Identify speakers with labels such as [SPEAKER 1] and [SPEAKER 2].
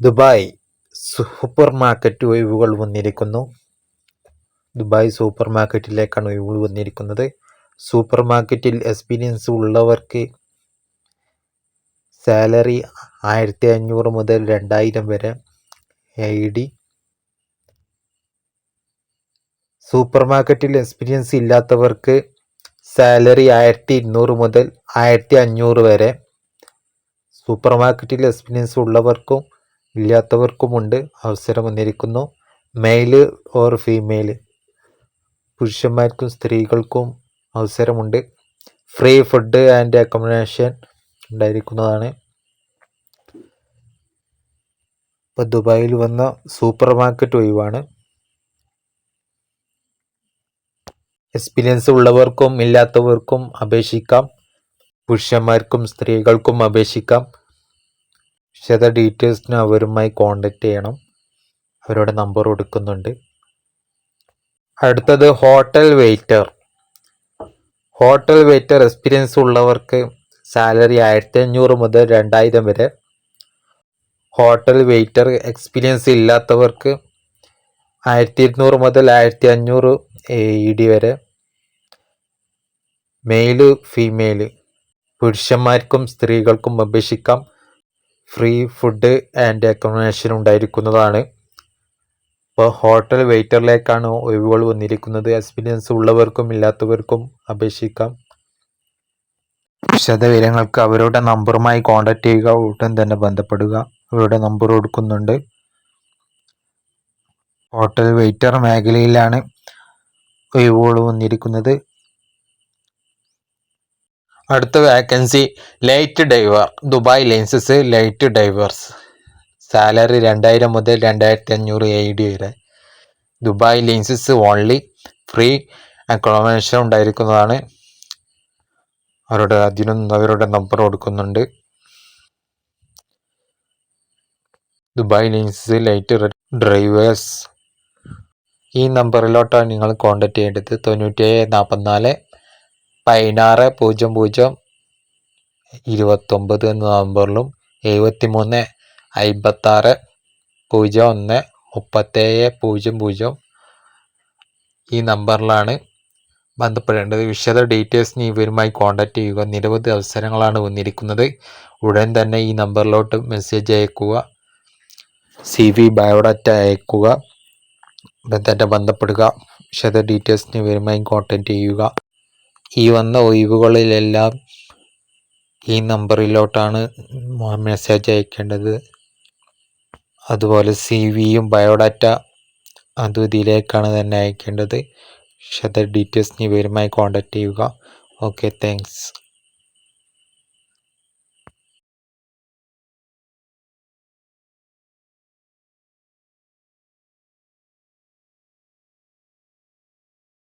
[SPEAKER 1] Dubai super market ഒഴിവുകൾ വന്നിരിക്കുന്നു. Dubai super മാർക്കറ്റിലേക്കാണ് ഒഴിവുകൾ വന്നിരിക്കുന്നത്. സൂപ്പർ മാർക്കറ്റിൽ എക്സ്പീരിയൻസ് ഉള്ളവർക്ക് സാലറി ആയിരത്തി അഞ്ഞൂറ് മുതൽ രണ്ടായിരം വരെ ഐ ഡി സൂപ്പർ മാർക്കറ്റിൽ എക്സ്പീരിയൻസ് ഇല്ലാത്തവർക്ക് സാലറി ആയിരത്തി ഇരുന്നൂറ് മുതൽ ആയിരത്തി അഞ്ഞൂറ് വരെ. സൂപ്പർ മാർക്കറ്റിൽ എക്സ്പീരിയൻസ് ഉള്ളവർക്കും ഇല്ലാത്തവർക്കുമുണ്ട്. അവസരം വന്നിരിക്കുന്നു മെയിൽ ഓർ ഫീമെയിൽ പുരുഷന്മാർക്കും സ്ത്രീകൾക്കും അവസരമുണ്ട്. ഫ്രീ ഫുഡ് ആൻഡ് അക്കോമഡേഷൻ ഉണ്ടായിരിക്കുന്നതാണ്. ഇപ്പോൾ ദുബായിൽ വന്ന സൂപ്പർ മാർക്കറ്റ് ഒഴിവാണ്. എക്സ്പീരിയൻസ് ഉള്ളവർക്കും ഇല്ലാത്തവർക്കും അപേക്ഷിക്കാം. പുരുഷന്മാർക്കും സ്ത്രീകൾക്കും അപേക്ഷിക്കാം. വിശദ ഡീറ്റെയിൽസിന് അവരുമായി കോണ്ടാക്ട് ചെയ്യണം. അവരുടെ നമ്പർ കൊടുക്കുന്നുണ്ട്. അടുത്തത് hotel waiter hotel waiter experience ഉള്ളവർക്ക് സാലറി ആയിരത്തി അഞ്ഞൂറ് മുതൽ രണ്ടായിരം വരെ. ഹോട്ടൽ വെയിറ്റർ എക്സ്പീരിയൻസ് ഇല്ലാത്തവർക്ക് ആയിരത്തി ഇരുന്നൂറ് മുതൽ ആയിരത്തി അഞ്ഞൂറ് ഇ ഡി വരെ. മെയിൽ ഫീമെയിൽ പുരുഷന്മാർക്കും സ്ത്രീകൾക്കും അപേക്ഷിക്കാം. ഫ്രീ ഫുഡ് ആൻഡ് അക്കോമഡേഷൻ ഉണ്ടായിരിക്കുന്നതാണ്. ഇപ്പോൾ ഹോട്ടൽ വെയിറ്ററിലേക്കാണ് ഒഴിവുകൾ വന്നിരിക്കുന്നത്. എക്സ്പീരിയൻസ് ഉള്ളവർക്കും ഇല്ലാത്തവർക്കും അപേക്ഷിക്കാം. വിശദവിവരങ്ങൾക്ക് അവരുടെ നമ്പറുമായി കോൺടാക്ട് ചെയ്യുക. ഉടൻ തന്നെ ബന്ധപ്പെടുക. അവരുടെ നമ്പർ കൊടുക്കുന്നുണ്ട്. ഹോട്ടൽ വെയിറ്റർ മേഖലയിലാണ് ഒഴിവുകൾ വന്നിരിക്കുന്നത്. അടുത്ത vacancy light driver Dubai licence light drivers salary രണ്ടായിരം മുതൽ രണ്ടായിരത്തി അഞ്ഞൂറ് എ ഡി വരെ. Dubai licence only free accommodation ഉണ്ടായിരിക്കുന്നതാണ്. അവരുടെ അതിനൊന്നും അവരുടെ നമ്പർ കൊടുക്കുന്നുണ്ട്. ദുബായ് ലൈൻസസ് ലൈറ്റ് ഡ്രൈവേഴ്സ് ഈ നമ്പറിലോട്ടാണ് നിങ്ങൾ കോൺടാക്ട് ചെയ്യേണ്ടത്. തൊണ്ണൂറ്റേഴ് നാൽപ്പത്തിനാല് പതിനാറ് പൂജ്യം പൂജ്യം ഇരുപത്തൊമ്പത് എന്ന നമ്പറിലും എഴുപത്തി മൂന്ന് അമ്പത്താറ് പൂജ്യം ഒന്ന് മുപ്പത്തേഴ് പൂജ്യം പൂജ്യം ഈ നമ്പറിലാണ് ബന്ധപ്പെടേണ്ടത്. വിശദ ഡീറ്റെയിൽസിന് ഇവരുമായി കോൺടാക്ട് ചെയ്യുക. നിരവധി അവസരങ്ങളാണ് വന്നിരിക്കുന്നത്. ഉടൻ തന്നെ ഈ നമ്പറിലോട്ട് മെസ്സേജ് അയക്കുക. സി വി ബയോഡാറ്റ അയക്കുക. തന്നെ ബന്ധപ്പെടുക. വിശദ ഡീറ്റെയിൽസിന് ഇവരുമായി കോൺടാക്ട് ചെയ്യുക. ഈ വന്ന ഒഴിവുകളിലെല്ലാം ഈ നമ്പറിലോട്ടാണ് മെസ്സേജ് അയക്കേണ്ടത്. അതുപോലെ സി വിയും ബയോഡാറ്റ അതും ഇതിലേക്കാണ് തന്നെ അയക്കേണ്ടത്. വിശദ ഡീറ്റെയിൽസിന് ഇവരുമായി കോൺടാക്ട് ചെയ്യുക. Okay thanks